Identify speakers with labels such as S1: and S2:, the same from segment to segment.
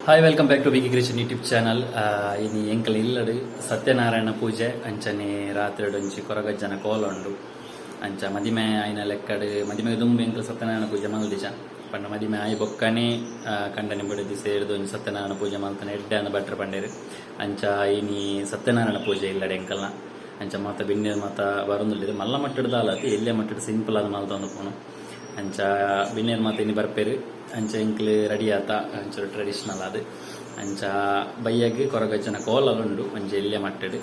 S1: Hi welcome back to Krishan YouTube channel ಇನಿ ಎಂಕಲ್ ಇಲ್ಲಡು ಸತ್ಯನಾರಾಯಣ ಪೂಜೆ ಅಂಚನೆ ರಾತ್ರಿ ಒಂಚಿ ಕೊರಗಜ್ಜನ ಕೋಲ ಉಂಡು ಅಂಚ ಮದಿಮೆ ಆಯ್ನ ಲೆಕ್ಕಡು ಮದಿಮೆ ದುಂಬು ಎಂಕಲ್ ಸತ್ಯನಾರಾಯಣ ಪೂಜೆ ಮಲ್ದಿಜ ಪಂಡ ಮದಿಮೆ ಆಯ್ ಬೊಕ್ಕನೆ ಕಂಡನೆ ಬಿಡದಿ ಸೇರಿದು ಒಂಜಿ ಸತ್ಯನಾರಾಯಣ ಪೂಜೆ ಮಲ್ತನ ಅಂದ ಭಟ್ರ ಪಂಡೇರು ಅಂಚ ಐನಿ ಸತ್ಯನಾರಾಯಣ ಪೂಜೆ ಇಲ್ಲಡೆ ಎಂಕಲ್ನ ಅಂಚ ಮಾತ ಬಿನ್ನೆ ಮಾತ ಬರೊಂದುಲ್ಲೆರ್ ಮಲ್ಲ ಮಟ್ಟದ ಅಲ್ಲ ಎಲ್ಲೇ ಮಟ್ಟದ ಸಿಂಪಲ್ ಆದ ಮಲ್ತೊಂದು ಪೋನು ಅಂಚ ಬಿನ್ನೇರ್ ಮಾತ ಇನಿ ಬರ್ಪೇರು ಅಂಚ ಎಂಕ್ಲೆ ರೆಡಿ ಆತ. ಅಂಚ ಟ್ರೆಡಿಷನಲ್ ಅದು ಅಂಚ ಬಯ್ಯಗ್ ಕೊರಗಜ್ಜನ ಕೋಲಲುಂಡು ಒಂಜಿ ಎಲ್ಲೆ ಮಟ್ಟಡು.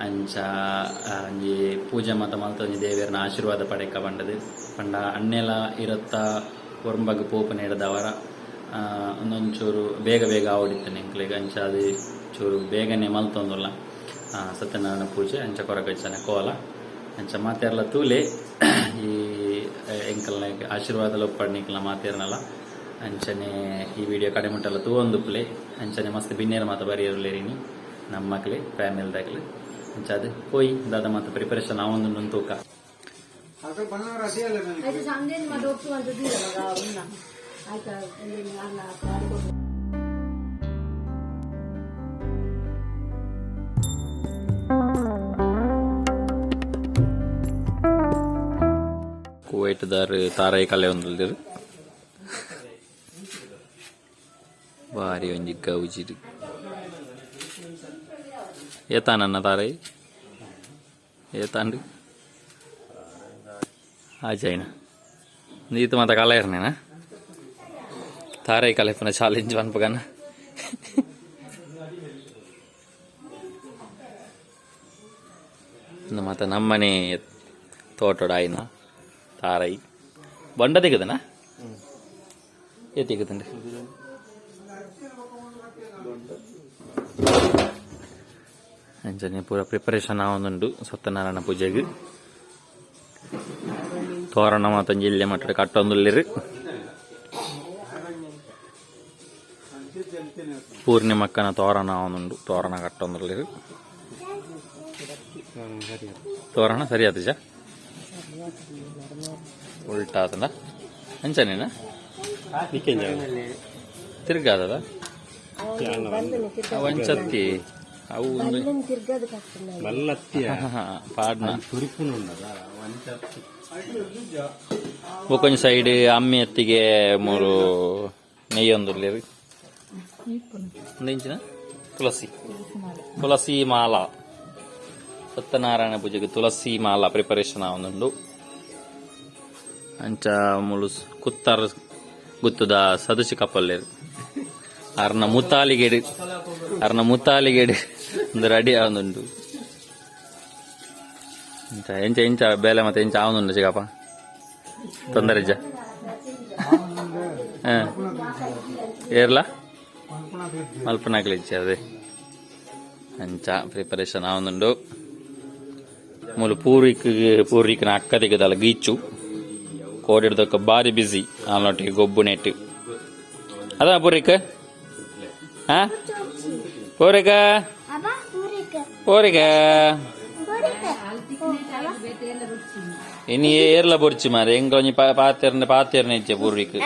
S1: ಅಂಚ ಅಂಜಿ ಪೂಜೆ ಮಾತ ಮಾತ ಒಂಜಿ ಆಶೀರ್ವಾದ ಪಡೆಕ ಬಂಡದು. ಪಂಡ ಅನ್ನೆಲ ಇರತ್ತ ಒರ್ಂಬಗ್ ಪೋಪು ನೆಡದವರ ಆ, ಒಂದೊಂಚೂರು ಬೇಗ ಬೇಗ ಆವಡಿತಾನೆ ಎಂಕ್ಲಿಗೆ ಅಂಚ ಅದು ಚೂರು ಬೇಗನೆ ಮಲ್ತೊಂದುಲ್ಲ. ಸತ್ಯನಾರಾಯಣ ಪೂಜೆ ಅಂಚ ಕೊರಗಜ್ಜನ ಕೋಲ. ಅಂಚ ಮಾತೇರಲ ತೂಲೆ ಈ ಎಂಕಲ್ನ ಆಶೀರ್ವಾದ ಪಡ್ನಿಕ್ಲ ಮಾತೇರ್ನಲ್ಲ ಅಂಚನೆ ಈ ವಿಡಿಯೋ ಕಡೆ ಮುಟ್ಟಲ್ಲ ತೂ ಒಂದು ಅಂಚನೆ ಮಸ್ತ್ ಬಿನ್ನೇರು ಮಾತು ಬರೆಯಿರಲೇರಿನಿ ನಮ್ಮ ಮಕ್ಕಳೇ ಫ್ಯಾಮಿಲಿದಾಗಲಿ. ಅಂಚ ಅದು ಹೋಯ್ ದಾದ ಮಾತು ಪ್ರಿಪರೇಷನ್
S2: ಆ ಒಂದು ನನ್ನ
S1: ತೂಕ ಆಯ್ತಾ ತಾರಾಯಿ ಕಲೆ ಒಂದಿಲ್ದಿರು ಭಾರಿ ಒಂಜಿ ಗೌಜಿದು ಏತಾನನ್ನ ತಾರಾಯಿ ಏತಾಂಡು ಆಜಾಯ್ನ ನೀತು ಮಾತ ಕಲೆ ಇರ್ನೇನ ತಾರಾಯಿ ಕಲೆ ಪುನಃ ಚಾಲೆಂಜ್ ಅನ್ಪಗನ ಇನ್ನು ಮತ್ತೆ ನಮ್ಮನೆ ತೋಟೋಡ ಆಯ್ನ ತಾರಾಯಿ ಬಂಡ ತೆಗದನ? ಏ ತೆಗದಂడి ಅಂಚನೆ ಪೂರ ಪ್ರಿಪರೇಷನ್ ಆವೊಂದುಂಡು ಸತ್ಯನಾರಾಯಣ ಪೂಜೆಗೆ. ತೋರಣ ಮಾತೊಂಜಿ ಇಲ್ಲೆ ಮಟ್ಟ ಕಟ್ಟೊಂದುಲ್ಲೆರ್. ಪೂರ್ಣಿಮಕ್ಕನ ತೋರಣ ಆವೊಂದುಂಡು ತೋರಣ ಕಟ್ಟೊಂದುಲ್ಲೆರ್. ತೋರಣ ಸರಿ ಉಲ್ಟಾ ಆತನ ಅಂಚನೇನಾ? ತಿರ್ಗಾದದ? ಒಂಚತ್ತಿ. ಅವು ಪಾಡ್ನ? ಒಕ್ಕೊಂದು ಸೈಡ್ ಅಮ್ಮಿ ಅತ್ತಿಗೆ ಮೂರು ನೆಯ್ಯೊಂದು ಒಂದು ಇಂಚಿನ? ತುಳಸಿ. ತುಳಸಿ ಮಾಲಾ. ಸತ್ಯನಾರಾಯಣ ಪೂಜೆಗೆ ತುಳಸಿ ಮಾಲಾ ಪ್ರಿಪರೇಷನ್ ಆವೊಂದುಂಡು ಅಂಚ ಮುಳು ಕುತ್ತಾರ ಗುತ್ತುದ ಸದಸ್ಯ ಕಪ್ಪಲ್ಲೇರು ಅರ್ನ ಮುತ್ತಾಲಿಗೆಡು ಅರ್ನ ಮುತ್ತಾಲಿಗೆಡು ಒಂದು ರೆಡಿ ಆವೊಂದುಂಡು ಇಂಚ, ಎಂಚ ಎಂಚ ಬೇಲೆ ಮತ್ತೆ ಎಂಚ ಆವೊಂದುಂಡು ಸಿಗಪ್ಪ. ತೊಂದರೆ ಹಾ. ಏರ್ಲ? ಮಲ್ಪನಾಗ್ಲಿ ಇಜ್ಜ ಅದೇ. ಅಂಚ ಪ್ರಿಪರೇಷನ್ ಆವೊಂದುಂಡು ಮೂಲ ಪೂರ್ವಿಕ ಪೂರ್ವಿಕನ ಅಕ್ಕ ತೆಗೆದಲ್ಲ ಗೀಚು.
S2: കോടെടുത്തൊക്കെ ഭാരി
S1: ബിസി.
S2: ആണോട്ടെ
S1: ഗൊബുനേറ്റ് അതാ പൂരക്ക് ആ? പൂരക്ക പൂരക്ക ഇനി ഏർല പൊറിച്ചു മാറി.
S2: എങ്കിൽ പാത്തേറിന്റെ
S1: പാത്തിരനെ പൂർവിക്ക്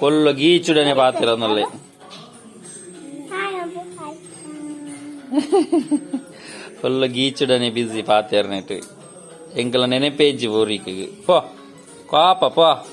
S1: കൊള്ള
S2: ഗീച്ചുടനെ പാത്തിരന്നല്ലേ ഫുള്ള്
S1: ഗീച്ചുടനെ ബിസി പാത്തിരനിട്ട് എങ്കിൽ നെനപ്പേച്ച് പൂർവിക്ക് പോ. 啊宝宝。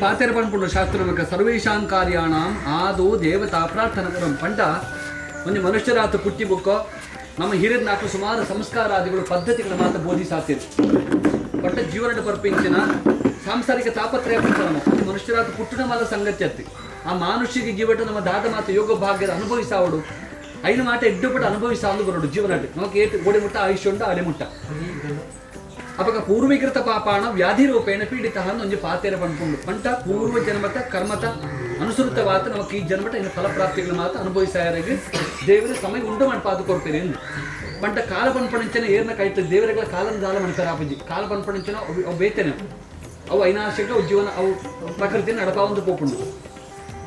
S3: ಒಂಜಿ ಪಾತೆರ ಪನ್ಪುಂಡು ಶಾಸ್ತ್ರಮಕ ಸರ್ವೇಶಾಂ ಕಾರ್ಯಾಣಾಂ ಆದೋ ದೇವತಾ ಪ್ರಾರ್ಥನಕರಂ. ಪಂಡ ಒಂಜಿ ಮನುಷ್ಯರಾತು ಪುಟ್ಟಿ ಬುಕ್ಕೋ, ನಮ್ಮ ಹಿರಿಯರ್ ನಾಲ್ಕು ಸುಮಾರು ಸಂಸ್ಕಾರಾದಿಗಳು ಪದ್ಧತಿಗಳ ಮಾತ ಬೋಧಿಸಾತಿರು ಪಟ್ಟ ಜೀವನದ ಪರ್ಪಿಂಚಿನ ಸಾಂಸಾರಿಕ ತಾಪತ್ರಯ ಪಂಚ ನಮ್ಮ ಮನುಷ್ಯರಾತು ಪುಟ್ಟನ ಮಲ ಸಂಗತಿ ಅತ್ತಿ ಆ ಮಾನುಷಿಕ ಜೀವಟ ನಮ್ಮ ದಾದ ಮಾತ ಯೋಗ ಭಾಗ್ಯದ ಅನುಭವಿಸಾವಡು. ಐನು ಮಾಟ ಎಡ್ಡು ಪಟ ಅನುಭವಿಸಾಂದು ಬರೋಡು ಜೀವನ ನಮಗೆ ಏಟು ಗೋಡೆ ಮುಟ್ಟ ಆಯುಷ್ಯ ಉಂಟ ಅಡೆ ಮುಟ್ಟ ಅಪಕ ಪೂರ್ವೀಕೃತ ಪಾಪಾಣ ವ್ಯಾಧಿ ರೂಪೇಣ ಪೀಡಿತ ಹಂದು ಒಂಜಿ ಪಾತೆರ ಪಂಪುಂಡು ಪಂಟ ಪೂರ್ವ ಜನ್ಮತ, ಕರ್ಮತ ಅನುಸೃತವಾದ ನಮಗೆ ಈ ಜನ್ಮಟ ಇನ್ನು ಫಲಪ್ರಾಪ್ತಿಗಳು ಮಾತ ಅನುಭವಿಸಾರಿಗೆ ದೇವರ ಸಮಯ ಉಂಡು ಮಾಡಿ ಪಾದು ಕೊಡ್ತೀರಿ ಪಂಟ ಕಾಲ ಪಂಪಣಿಂಚನ ಏರ್ನ ಕೈತ ದೇವರುಗಳ ಕಾಲನ ದಾಲ ಮಾಡ್ತಾರೆ ಆಪಜಿ ಕಾಲ ಪಂಪಣಿಂಚನ ಅವು ಬೇತೇನೆ ಅವು. ಐನಾಶಕ ಜೀವನ, ಅವು ಪ್ರಕೃತಿನ ನಡಪಾ ಒಂದು ಪೋಪುಂಡು.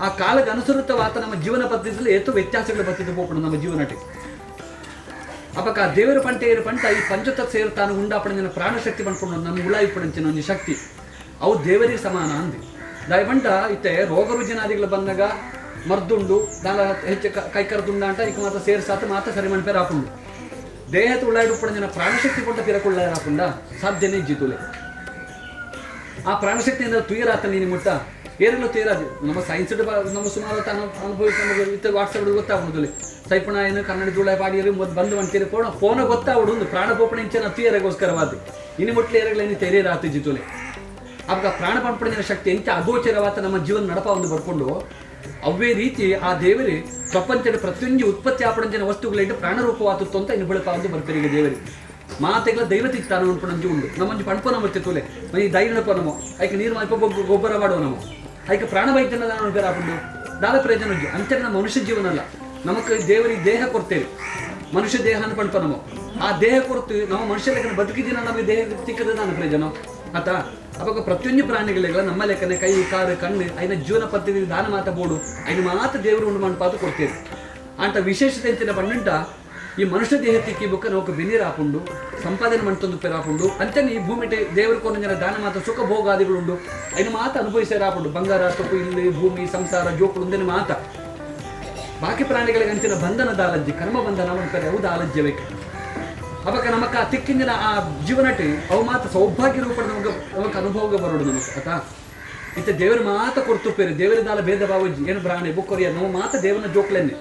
S3: ಆ ಕಾಲಕ್ಕೆ ಅನುಸೃತವಾದ ನಮ್ಮ ಜೀವನ ಪದ್ಧತಿಯಲ್ಲಿ ಏತು ವ್ಯತ್ಯಾಸಗಳು ಬರ್ತಿದ್ದು ಪೋಪುಂಡು ನಮ್ಮ ಜೀವನಟಿ. ಅಪಕ ದೇವರ ಪಂಟ ಏರು ಪಂಟ, ಈ ಪಂಚತತ್ ಸೇರು ತಾನು ಉಂಡಾಪಡಿನ ಪ್ರಾಣಶಕ್ತಿ ಪಂಡ್ಕೊಂಡು ನನ್ನ ಉಳಾಯಿ ಪಡಂಚಿನ ನನ್ನ ಶಕ್ತಿ. ಅವು ದೇವರಿಗೆ ಸಮಾನ ಅಂದಿ. ದಾಯಿ ಪಂಟ ಇತ್ತೆ ರೋಗ ರುಜಿನಾದಿಗಳು ಬಂದಾಗ ಮರ್ದುಂಡು ದಾಲ ಹೆಚ್ಚು ಕ- ಕೈ ಕರೆದುಂಡ ಅಂತ ಈಗ ಮಾತ್ರ ಸೇರ್ಸಾತ ಮಾತ್ರ ಸರಿ ಮಣ್ಪೇರ್ ಹಾಕೊಂಡು. ದೇಹದ ಉಳ್ಳಾಯ್ಡು ಜನ ಪ್ರಾಣಶಕ್ತಿ ಕೊಟ್ಟ ತಿರಕೊಳ್ಳ ಹಾಕೊಂಡ? ಸಾಧ್ಯನೇ ಜಿತುಲೆ ಆ ಪ್ರಾಣಶಕ್ತಿಯಿಂದ ತುಯರಾತ ನೀನು ಮುಟ್ಟ. ಏನೆಲ್ಲ ತೇರಾದು ನಮ್ಮ ಸೈನ್ಸ್ ನಮ್ಮ ಸುಮಾರು ಅನುಭವಿಸಿ ಅನುಭವಿಸ ವಾಟ್ಸಪ್ ಗೊತ್ತಾಗುದಿಲ್ಲ ಸೈಪಣ ಏನು ಕನ್ನಡ ಜೋಳ ಪಾಡಿಯರು ಮೊದ್ ಬಂದು ಅಂತೀರಿ ಫೋನ್ ಫೋನ ಗೊತ್ತಾವಡು ಒಂದು ಪ್ರಾಣ ಪೋಪಣ ಇಂಚನ ತುಯರಗೋಸ್ಕರವಾದ ಇನ್ನು ಮುಟ್ಲೆ ಏರಗಳೇನು ತೆರೀರಾತು ಜಿತುಲೆ. ಆಗ ಪ್ರಾಣ ಪಂಪಣೆಯ ಶಕ್ತಿ ಎಂತ ಅಗೋಚರವಾದ ನಮ್ಮ ಜೀವನ ನಡಪ ಒಂದು ಬರ್ಕೊಂಡು ಅವೇ ರೀತಿ ಆ ದೇವರಿ ಪ್ರಪಂಚದ ಪ್ರತಿಯೊಂದು ಉತ್ಪತ್ತಿ ಆಪಡಿನ ವಸ್ತುಗಳಿಟ್ಟು ಪ್ರಾಣರೂಪವಾದತ್ತು ಅಂತ ಇನ್ನು ಬೆಳಪ ಒಂದು ಬರ್ತೀರಿ ದೇವರಿಗೆ ಮಾತೆಗಳ ದೈವತಿತ್ತಾನ ಅನ್ಪಣಂಜಿ ಉಂಡು ನಮ್ಮಂಜಿ ನಮ್ಮ ಮತ್ತಿತ್ತುಲೆ ಮೈ ದೈನಪ ನಮ್ಮ ಐಕೆ ನೀರು ಮಲ್ಪ ಗೊಬ್ಬರ ಮಾಡುವ ನಮೋ ಐಕೆ ಪ್ರಾಣ ವೈದ್ಯನ ನಾನು ಬೇರೆ ಆಪುಂಡು ದಾಲ ಪ್ರಯೋಜನ ಉಂಟು ಅಂಚೆ ನಮ್ಮ ಮನುಷ್ಯ ಜೀವನ ಅಲ್ಲ. ನಮಕ್ ದೇವರಿಗೆ ದೇಹ ಕೊಡ್ತೇವೆ. ಮನುಷ್ಯ ದೇಹ ಅನ್ಪಣ್ಪ ನಮೋ ಆ ದೇಹ ಕೊಡ್ತು ನಾವು ಮನುಷ್ಯ ಲೆಕ್ಕನ ಬದುಕಿದಿನ ನಮಗೆ ದೇಹ ತಿಕ್ಕದ ನಾನು ಪ್ರಯೋಜನ? ಆತ, ಅವಾಗ ಪ್ರತಿಯೊಂದು ಪ್ರಾಣಿಗಳಿಗೆಲ್ಲ ನಮ್ಮ ಲೆಕ್ಕನೆ. ಕೈ ಕಾರು ಕಣ್ಣು. ಐನ ಜೀವನ ಪದ್ಧತಿ ದಾನ ಮಾತ ಬೋಡು. ಐನ ಮಾತ ದೇವರು ಉಂಡು ಮಣ್ಪಾತು ಕೊಡ್ತೇವೆ. ಅಂತ ವಿಶೇಷತೆ ಅಂಚಿನ ಪಣ್ಣಂಟ ಈ ಮನುಷ್ಯ ದೇಹ ತಿಕ್ಕಿ ಬುಕ್ಕ ನಾವು ಬೆನ್ನೀರು ಹಾಕೊಂಡು ಸಂಪಾದನೆ ಮಾಡ್ತಂದು ಪೇರು ಹಾಕೊಂಡು ಅಂತಾನೆ ಈ ಭೂಮಿ ದೇವರ ಕೊಂಡ ದಾನ ಮಾತ ಸುಖ ಭೋಗಾದಿಗಳುಂಡು ಐನ ಮಾತ ಅನುಭವಿಸಾರ ಹಾಕೊಂಡು ಬಂಗಾರ ತುಪ್ಪು ಇಲ್ಲಿ ಭೂಮಿ ಸಂಸಾರ ಜೋಕುಳು ಒಂದೇನೆ ಮಾತ ಬಾಕಿ ಪ್ರಾಣಿಗಳಿಗೆ ಅಂಚಿನ ಬಂಧನದ ಆಲಜ್ಜಿ ಕರ್ಮ ಬಂಧನ ಮಾಡ್ತಾರೆ ಹೌದು ಆಲಜ್ಯ ಬೇಕು ಅವಾಗ ನಮಕ ಆ ತಿಕ್ಕಿಂದಿನ ಆ ಜೀವನಟಿ ಅವು ಮಾತ್ರ ಸೌಭಾಗ್ಯ ರೂಪ ನಮಗೆ ನಮಕ್ ಅನುಭವ ಬರೋಡು ನಮಗೆ ಆತಾ ಇತ್ತ ದೇವರ ಮಾತ ಕೊಡ್ತು ಪೇರು ದೇವರ ದಾಲ ಭೇದ ಭಾವ ಏನು ಪ್ರಾಣಿ ಬುಕ್ಕೊರಿಯ ನಾವು ಮಾತ ದೇವನ ಜೋಕ್ಲೆನ್ನೆ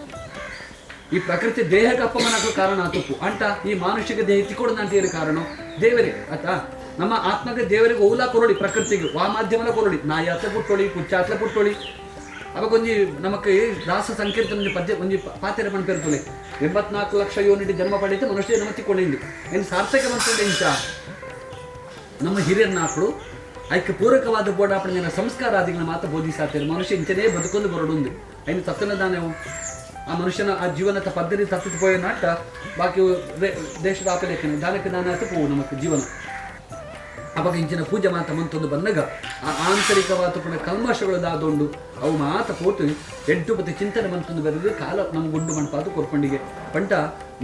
S3: ಈ ಪ್ರಕೃತಿ ದೇಹಕ್ಕೆ ಅಪಮಾನಕ್ಕೆ ಕಾರಣ ತಪ್ಪು. ಅಂಟ ಈ ಮಾನುಷಿಕ ದೇಹ ತಿಕ್ಕೊಡದ ಅಂತ ಕಾರಣ. ದೇವರೇ ಆಯ್ತಾ ನಮ್ಮ ಆತ್ಮಕ್ಕೆ ದೇವರಿಗೆ ಓಲಾ ಕೊರಡಿ ಪ್ರಕೃತಿಗೆ. ವಾ ಮಾಧ್ಯಮಲ ಕೊರಡಿ ನಾಯಿ ಅತ್ತ ಪುಟ್ಟೊಳಿ ಕುಚ್ಚಾತ್ಲ ಪುಟ್ಟೊಳಿ. ಅವಾಗ ಒಂಜಿ ನಮಗೆ ದಾಸ ಸಂಕೀರ್ತನ ಪದ್ಯ, ಒಂಜಿ ಪಾತ್ರೆ ಪಂಪೇರ್ತುಲೆ ಎಂಬತ್ನಾಲ್ಕು ಲಕ್ಷ ಯೂನಿಟ್ ಜನ್ಮ ಪಡೆಯುತ್ತೆ ಮನುಷ್ಯ ಜನ್ಮ ತಿಕ್ಕೊಂಡಿಂದು ಏನು ಸಾರ್ಥಕ ಬಂತಂದ್ರೆ ಇಂಚ ನಮ್ಮ ಹಿರಿಯರ್ನಾಕ್ಳು ಅದಕ್ಕೆ ಪೂರಕವಾದ ಬೋಡಾಪಣೆ ಸಂಸ್ಕಾರ ಆದಿಗಳನ್ನ ಮಾತ್ರ ಬೋಧಿಸಾತಾರೆ. ಮನುಷ್ಯ ಇಂಚನೇ ಬದುಕೊಂಡು ಬರೋಡುಂದು ಅಂದ್ರೆ ತತ್ತನ ದಾನವು ಆ ಮನುಷ್ಯನ ಆ ಜೀವನದ ಪದ್ಧತಿ ತತ್ತಿತ್ತು ಪೋಯ ನಾಟ ಬಾಕಿ ದೇಶದ ಆಪಲೇಖನೆ ದಾನಕ್ಕೆ ದಾನ ಆತ ನಮಗೆ ಜೀವನ. ಅವಾಗ ಇಂಚಿನ ಪೂಜೆ ಮಾತ ಮಂತೊಂದು ಬಂದಾಗ, ಆ ಆಂತರಿಕವಾದ ಕೂಡ ಕಲ್ಮಶಗಳು ದಾದೊಂಡು ಅವು ಮಾತ ಪೋತು ಎಂಟು ಪತಿ ಚಿಂತನೆ ಮಂತೊಂದು ಬರೆದು ಕಾಲ ನಮ್ ಗುಂಡು ಮಣ್ಪಾದು ಕೊರ್ಪಂಡಿಗೆ. ಪಂಟ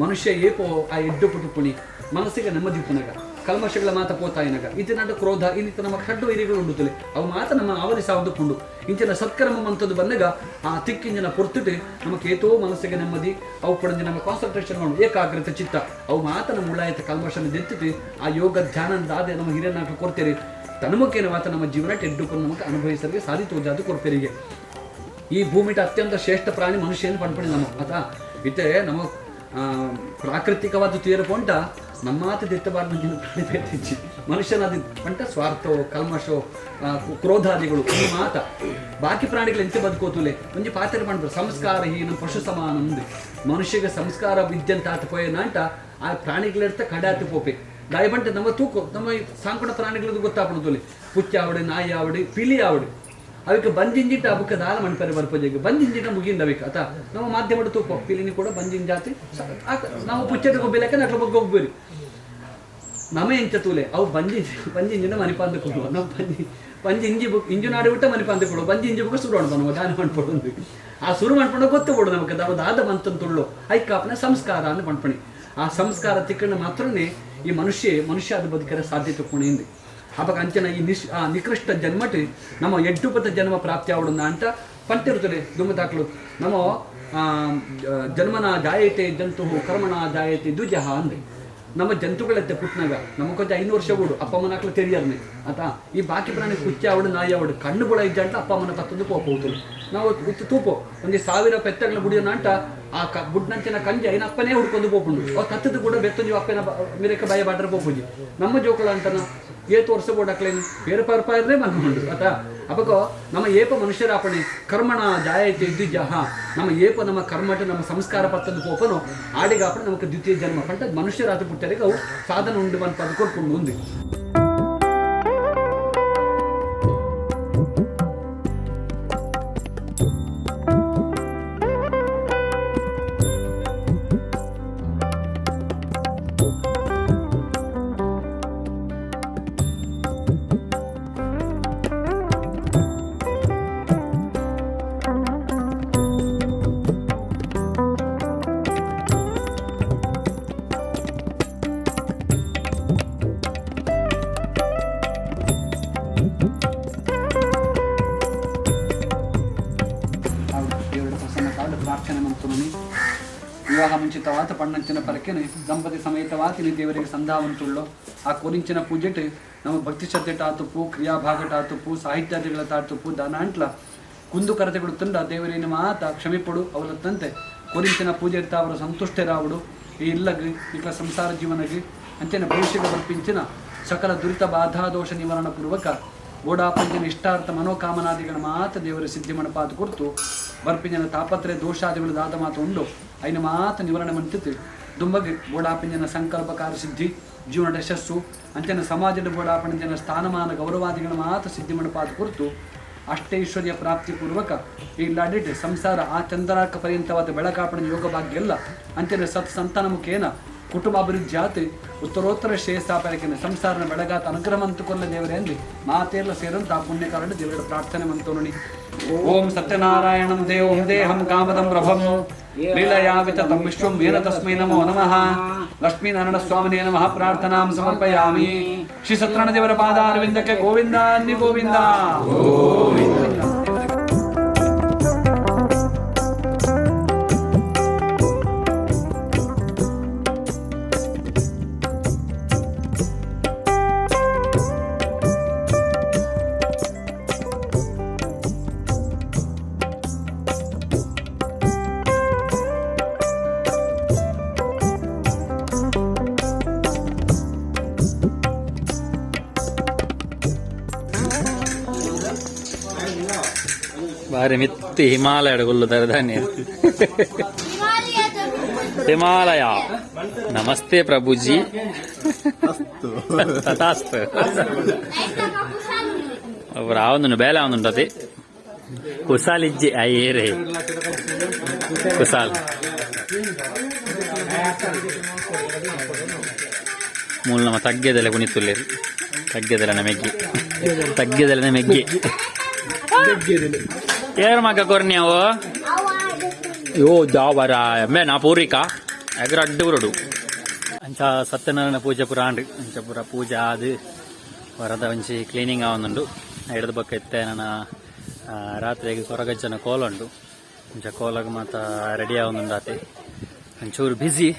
S3: ಮನುಷ್ಯ ಏಕೋ ಆ ಎಡ್ಡು ಪುಟುಪುಣಿ. ಮನಸ್ಸಿಗೆ ನೆಮ್ಮದಿ ಪುನಗ ಕಲ್ಮಶಗಳ ಮಾತ ಪೋತಾಯಿನಗ ಇತಿನಂಟ ಕ್ರೋಧ ಇನ್ನಿತ ನಮ್ಮ ಕಡ್ಡು ಇರಿಗಳು ಉಂಡುತ್ತಲೆ ಅವು ಮಾತ ನಮ್ಮ ಆವರಿಸ ಹೊಂದುಕೊಂಡು ಇಂಚಿನ ಸತ್ಕರ್ಮ ಮಂತದ್ದು ಬಂದಾಗ ಆ ತಿಕ್ಕಿಂಜಿನ ಪೊರ್ತುಟು ನಮಗೆ ಏತೋ ಮನಸ್ಸಿಗೆ ನೆಮ್ಮದಿ, ಅವು ಪಡೆದು ನಮ್ಮ ಕಾನ್ಸಂಟ್ರೇಷನ್ ಮಾಡು ಏಕಾಗ್ರತೆ ಚಿತ್ತ. ಅವು ಮಾತ ನಮ್ಮ ಉಳ್ಳಾಯತ ಕಲ್ಮಶನ ದೆತ್ತಿಟ್ಟು ಆ ಯೋಗ ಧ್ಯಾನ ದಾದೆ ನಮ್ಮ ಹಿರಿಯನಾಕ ಕೊರ್ತೇರಿ ತನ್ಮುಖೇನ ಮಾತ ನಮ್ಮ ಜೀವನ ಟೆಡ್ಡುಕೊಂಡು ನಮಗೆ ಅನುಭವಿಸಲಿಕ್ಕೆ ಸಾಧಿತೋಜಾದು ಕೊಡ್ಪೇರಿಗೆ ಈ ಭೂಮಿಟ ಅತ್ಯಂತ ಶ್ರೇಷ್ಠ ಪ್ರಾಣಿ ಮನುಷ್ಯನ ಪಡ್ಪಣಿ ನಮ್ಮ. ಆತ ಇತ್ತೆ ನಮ್ಮ ಪ್ರಾಕೃತಿಕವಾದ ತೀರ ಪೊಂಟ ನಮ್ಮಾತ ದಿತ್ತಬಾರ್ದು ಪ್ರಾಣಿ ಬೇತಿಚ್ಚಿ ಮನುಷ್ಯನ ಅದು ಪಂಟ ಸ್ವಾರ್ಥೋ, ಕಲ್ಮಶೋ ಕ್ರೋಧಾದಿಗಳು ಈ ಮಾತ. ಬಾಕಿ ಪ್ರಾಣಿಗಳು ಎಂತ ಬದುಕೋತುಲೆ? ಒಂಜಿ ಪಾತ್ರ ಮಾಡ್ತಾರೆ ಸಂಸ್ಕಾರ ಹೀನ ಪಶು ಸಮಾನ ఉంది ಮನುಷ್ಯಗೆ ಸಂಸ್ಕಾರ ವಿದ್ಯಂತ ಆತ ಪೋಯನಾಂಟ ಆ ಪ್ರಾಣಿಗಳಿರ್ತ ಕಡಾತು ಪೋಪೆ. ದಾಯಬಂಟೆ ನಮ್ಮ ತೂಕು, ನಮ್ಮ ಸಾಂಕಣ ಪ್ರಾಣಿಗಳದ್ದು ಗೊತ್ತಾಪಣದಲ್ಲಿ ಪುಚ್ಚ ಆವಡಿ ನಾಯಿ ಆವಡಿ ಪಿಲಿ ಆವಡಿ ಅವಕ್ಕೆ ಬಂದಿಂಜಿಟ್ಟು ಅವಕ್ಕೆ ದಾಲ ಮಣ್ಪರೆ ಬರ್ಪಜೆಗೆ ಬಂಜಿಂಜಿಟ ಮುಗಿಂದ ಬೇಕು, ಆತ. ನಮ್ಮ ಮಾಧ್ಯಮದ ತೂಪ ಪಿಲಿನಿ ಕೂಡ ಬಂದಿನ ಜಾತಿ. ನಾವು ಪುಚ್ಚದ ಗೊಬ್ಬಿಲಕ್ಕೆ ನಕ್ಲ ಬಗ್ಗೆ ಹೋಗ್ಬೇರಿ ನಮ ಎಂಚ ತೂಲೆ. ಅವು ಬಂಜಿ, ಬಂಜಿಂಜಿನ ಮನಿಪಾಂದ ಕೊಡುವ ನಾವು ಬಂಜಿ ಬಂಜಿ ಇಂಜಿ ಬುಕ್ ಇಂಜು ನಾಡಿ ಬಿಟ್ಟ ಮನಿಪಾಂದ ಕೊಡುವ ಬಂಜಿ ಇಂಜಿ ಬುಕ್ ಸುಡೋಣ ನಮ್ಮ ದಾನ ಮಾಡ್ಕೊಂಡು ಆ ಸುರು ಮಾಡ್ಕೊಂಡು ಗೊತ್ತು ಬಿಡು ನಮಗೆ. ದಾದ ಮಂತನ್ ತುಳ್ಳು. ಐಕಾಪ್ನ ಸಂಸ್ಕಾರ ಅಂತ ಮಾಡ್ಪಣಿ. ಆ ಸಂಸ್ಕಾರ ತಿಕ್ಕಣ್ಣ ಮಾತ್ರನೇ ಈ ಮನುಷ್ಯ ಮನುಷ್ಯ ಅದು ಬದುಕರ ಸಾಧ್ಯತೆ ಕುಣಿಂది ಅವಾಗ ಅಂಚನ ಈ ನಿಶ್ ನಿಕೃಷ್ಟ ಜನ್ಮಟಿ ನಮ್ಮ ಎಡ್ಡುಪದ ಜನ್ಮ ಪ್ರಾಪ್ತಿ ಆವಡನ್ನ ಅಂತ ಪಂಟಿರ್ತದೆ ದುಮ್ಮದಾಕ್ಲು ನಮ್ಮ ಜನ್ಮನ ಜಾಯತೆ ಜಂತು ಕರ್ಮಣ ಜಾಯತೆ ದುಜಹ ಅಂದ್ರೆ ನಮ್ಮ ಜಂತುಗಳತ್ತೆ ಪುಟ್ನಾಗ ಕೊಂಚ ಐನೂರು ವರ್ಷ ಓಡು, ಅಪ್ಪ ಅಮ್ಮನ ಹಾಕ್ಲು ತೆರಿಯರ್ನೆ. ಆತ, ಈ ಬಾಕಿ ಪ್ರಾಣಿ ಕುಚ್ಚ ಅವಡು ನಾಯಿ ಅವಡು ಕಣ್ಣು ಬುಳ ಅಂತ ಅಪ್ಪ ಅಮ್ಮನ ಪತ್ತೊಂದು ಹೋಗ್ತು ನಾವು ಉತ್ತು ತೂಪು, ಒಂದು ಸಾವಿರ ಪೆತ್ತಗಳ ಬುಡಿಯೋಣ ಅಂತ ಆ ಕ ಬುಡ್ನಂಚಿನ ಕಂಜಿ ಐನ ಅಪ್ಪನೇ ಹುಡ್ಕೊಂಡು ಪೋಪುಂಡು. ಅವ್ರು ತತ್ತದು ಕೂಡ ಬೆತ್ತೊಂಜಿ ಅಪ್ಪನ ಮಿರಕ ಭಯ ಬಾಡ್ರೆ ಹೋಗ್ಬೋದು ನಮ್ಮ ಜೋಕುಳ ಅಂತನ ಏತು ವರ್ಷ ಬೋಡಕ್ಲೇನು ಬೇರೆ ಪರ್ಪ ಇರದೆ ಮನ್ಕೊಂಡು ಆತ ಅಪಕೋ ನಮ್ಮ ಏಪ ಮನುಷ್ಯರಾಪಣೆ, ಕರ್ಮಣ ಜಾಯತೆ ದ್ವಿಜಹ ನಮ್ಮ ಏಪ ನಮ್ಮ ಕರ್ಮಟ ನಮ್ಮ ಸಂಸ್ಕಾರ ಪತ್ತದ ಪೋಪನು ಆಡಿಗಾಪಣ ನಮಗೆ ದ್ವಿತೀಯ ಜನ್ಮ. ಪಂಟ ಮನುಷ್ಯರಾತ ಪುಟ್ಟರಿಗೆ ಅವು ಸಾಧನ ಉಂಡು ಬಂದು ಪದ್ಕೊಟ್ಕೊಂಡು ఉంది ಸಮೇತವಾತ ಪಣ್ಣಂಚಿನ ಪರಕೆನೆ ದಂಪತಿ ಸಮೇತವಾತಿನಿ ದೇವರಿಗೆ ಸಂಧಾವಂತುಳ್ಳೋ. ಆ ಕೋರಿಂಚಿನ ಪೂಜೆಟ್ ನಮ್ಮ ಭಕ್ತಿ ಶ್ರದ್ಧೆ ಟಾತು ಪೂ ಕ್ರಿಯಾಭಾಗ ಟಾತು ಪೂ ಸಾಹಿತ್ಯಾದಿಗಳ ತಾತುಪ್ಪು ಪೂ ದಾನ ಅಂಟ್ಲ ಕುಂದು ಕರತೆಗಳು ತಂಡ ದೇವರೇನು ಮಾತ ಕ್ಷಮಿಪುಡು ಅವರ ತಂತೆ ಕೋರಿಂಚಿನ ಪೂಜೆ ಇರ್ತಾ ಅವರು ಸಂತುಷ್ಟರಾವಡು ಈ ಇಲ್ಲಗಿ ಇಟ್ಲ ಸಂಸಾರ ಜೀವನಗಿ ಅಂಚೆನ ಭವಿಷ್ಯದ ಬರ್ಪಿಂಚಿನ ಸಕಲ ದುರಿತ ಬಾಧಾದೋಷ ನಿವಾರಣ ಪೂರ್ವಕ ಓಡಾಪಂಚನ ಇಷ್ಟಾರ್ಥ ಮನೋಕಾಮನಾದಿಗಳ ಮಾತ ದೇವರ ಸಿದ್ಧಿ ಮಣಪಾತು ಕುರ್ತು ಬರ್ಪಿಂಜನ ತಾಪತ್ರೆ ದೋಷಾದಿಗಳು ದಾದ ಮಾತು ಉಂಡು. ಐನ ಮಾತ ನಿವಾರಣೆ ಮಂತಿತ್ತು ದುಂಬಗೆ ಬೋಡಾಪಿಂಜನ ಸಂಕಲ್ಪ ಕಾರ್ಯಸಿದ್ಧಿ ಜೀವನದ ಯಶಸ್ಸು, ಅಂಚನ ಸಮಾಜದ ಬೋಡಾಪಂಜನ ಸ್ಥಾನಮಾನ ಗೌರವಾದಿಗಳ ಮಾತ್ರ ಸಿದ್ಧಿ ಮಂಡಪಾದ ಕುರಿತು ಅಷ್ಟೈಶ್ವರ್ಯ ಪ್ರಾಪ್ತಿ ಪೂರ್ವಕ ಈ ಲಡಿಟ್ ಸಂಸಾರ ಆ ಚಂದ್ರಾರ್ಕ ಪರ್ಯಂತವಾದ ಬೆಳಕಾಪಣ ಯೋಗ ಭಾಗ್ಯ ಎಲ್ಲ ಅಂಚನ ಸತ್ ಸಂತಾನ ಮುಖೇನ ಕುಟುಂಬ ಅಭಿವೃದ್ಧಿ ಆತಿ ಉತ್ತರೋತ್ತರ ಶ್ರೇಯಸ್ಥಾಪನಕ್ಕೆ ಸಂಸಾರನ ಬೆಳಗಾತ ಅನುಗ್ರಹ ಮಂತುಕೊಲ್ಲ ದೇವರೇ ಅಂದು ಮಾತೆಲ್ಲ ಸೇರಂತ ಆ ಪುಣ್ಯಕಾರಣ ದೇವರ ಪ್ರಾರ್ಥನೆ ಮಂತೋಣಿ ಓಂ ಸತ್ಯನಾರಾಯಣಂ ದೇವಂ ದೇಹಂ ಕಾಮದಂ ಪ್ರಭಂ ಲೀಲಯಾವಿತ ತಂ ವಿಶ್ವಂ ವೇನ ತಸ್ಮೈ ನಮೋ ನಮಃ ಲಕ್ಷ್ಮೀನಾರಾಯಣ ಸ್ವಾಮಿನೇ ನಮಃ ಪ್ರಾರ್ಥನಾಂ ಸಮರ್ಪಯಾಮಿ ಶ್ರೀ ಸತ್ಯನಾರಾಯಣ ದೇವರ
S1: ಬಾರಿ ಮಿತ್ತಿ ಹಿಮಾಲಯದ ಹುಲ್ಲು ಧಾನ್ಯ. ಹಿಮಾಲಯ. ನಮಸ್ತೆ ಪ್ರಭುಜಿ. ತಥಾಸ್ತು. ಅವ್ರು ಆವೊಂದು ಬೇಲೆ ಆವೊಂದು ಅತಿ ಕುಸಾಲ್ ಇಜ್ಜಿ ಅಯ್ಯೇರೆ ಕುಸಾಲ್ ಮೂಲ ನಮ್ಮ ತಗ್ಗೆದೆಲೆ ಕುಣಿತುಲ್ಲಿ. ತಗ್ಗೆದೆಲೆನ ಮೆಗ್ಗಿ ತಗ್ಗೆದೆಲೆನ ಮೆಗ್ಗಿ ಏರ್ ಮಗ ಕೊರ್ನ್ಯಾವು ಯೋ ದಾವರ ಎಮ್ಮೆ ನಾ ಪೂರಿಕ? ಎಗ್ರ ಅಡ್ಡು ಅಂಚ ಸತ್ಯನಾರಾಯಣ ಪೂಜೆ ಪುರ ಅನ್ರಿ ಅಂಚ ಪುರ ಪೂಜೆ ಆದ್ ವರದ ಒಂಚಿ ಕ್ಲೀನಿಂಗ್ ಆವೊಂದುಂಡು ಎಡದ ಬಕ್ಕ ಎತ್ತೆ ನನ್ನ ರಾತ್ರಿಗೆ ಕೊರಗಜ್ಜನ ಕೋಲ ಉಂಡು ಅಂಚ ಕೋಲಗ ಮಾತ ರೆಡಿ ಆವೊಂದುಂಡು ಆತೆ ಒಂಚೂರು ಬ್ಯುಸಿ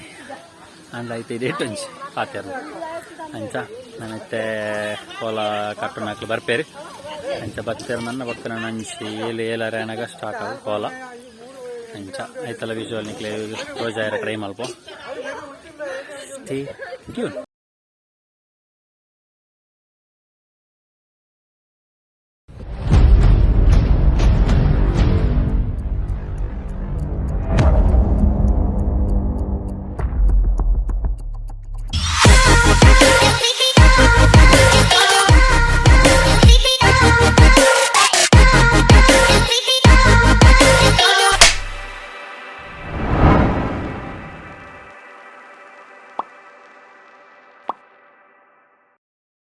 S1: ಅಂಡ್ ಐತೆ ಡೇಟ್ ಒಂಚಿ. ಪಾತ್ಯಾರ ಅಂಚ ನನ್ನ ಕೋಲ ಕಟ್ಟು ನಾಲ್ಕು ಬರ್ಪೇರಿ. ಅಂಚ ಬತ್ತೇರ ನನ್ನ ಪಕ್ಕನ ನಂಚಿ ಏಳು ಏಳರ ಏನಾಗ ಸ್ಟಾರ್ಟ್ ಆಗ ಕೋಲ ಅಂಚ ಐತಲ ವಿಜುವಲ್ ನಿಕ್ಲೆ ರೋಜಾಯರ ಟ್ರೈ ಮಲ್ಪ ಸ್ಟೇ ಟ್ಯೂನ್